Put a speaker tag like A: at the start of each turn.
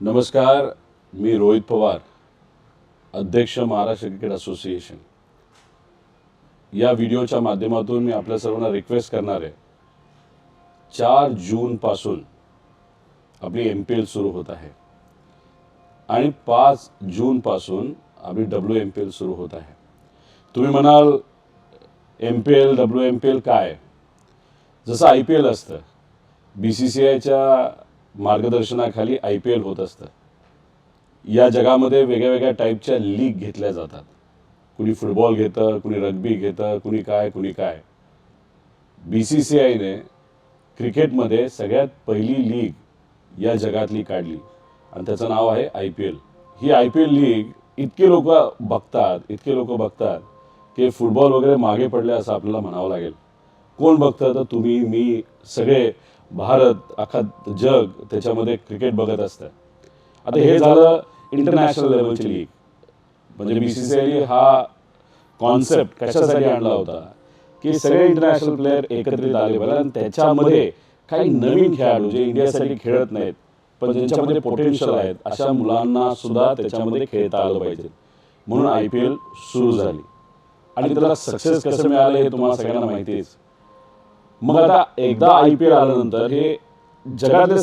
A: नमस्कार मी रोहित पवार अध्यक्ष Maharashtra cricket association. या व्हिडिओच्या माध्यमातून मी आपल्या सर्वांना रिक्वेस्ट करणार आहे. चार जूनपासून आपली एम पी एल सुरू होत आहे. आणि पाच जूनपासून आपली डब्ल्यू एम पी एल सुरू होत आहे. तुम्ही म्हणाल M P L W M P L काय? जसं आय पी एल असतं. बी सी सी आयच्या मार्गदर्शनाखाली आय पी एल होत असतं. या जगामध्ये वेगळ्या वेगळ्या टाईपच्या लीग घेतल्या जातात. कुणी फुटबॉल घेतं कुणी रग्बी घेतं कुणी काय कुणी काय. बी सी सी आयने क्रिकेटमध्ये सगळ्यात पहिली लीग या जगातली काढली. आणि त्याचं नाव आहे आय पी एल. ही आय पी एल लीग इतके लोक बघतात इतके लोक बघतात की फुटबॉल वगैरे मागे पडले असं आपल्याला म्हणावं लागेल. कोण बघतं? तर तुम्ही मी सगळे भारत अख्खा जग त्याच्यामध्ये क्रिकेट बघत असतं. आता हे झालं इंटरनॅशनल लेवलची लीग म्हणजे बी सी सी आय हा कॉन्सेप्ट कशासाठी आणला होता? की सगळे इंटरनॅशनल प्लेअर एकत्रित आले पाहिजे आणि त्याच्यामध्ये काही नवीन खेळाडू जे इंडियासाठी खेळत नाहीत पण ज्यांच्यामध्ये पोटेन्शियल आहेत अशा मुलांना सुद्धा त्याच्यामध्ये खेळता आलं पाहिजे. म्हणून आय पी एल सुरू झाली. आणि त्याला सक्सेस कसं मिळालं हे तुम्हाला सगळ्यांना माहितीच. मग आता एकदा आय पी एल आल्यानंतर हे जगातले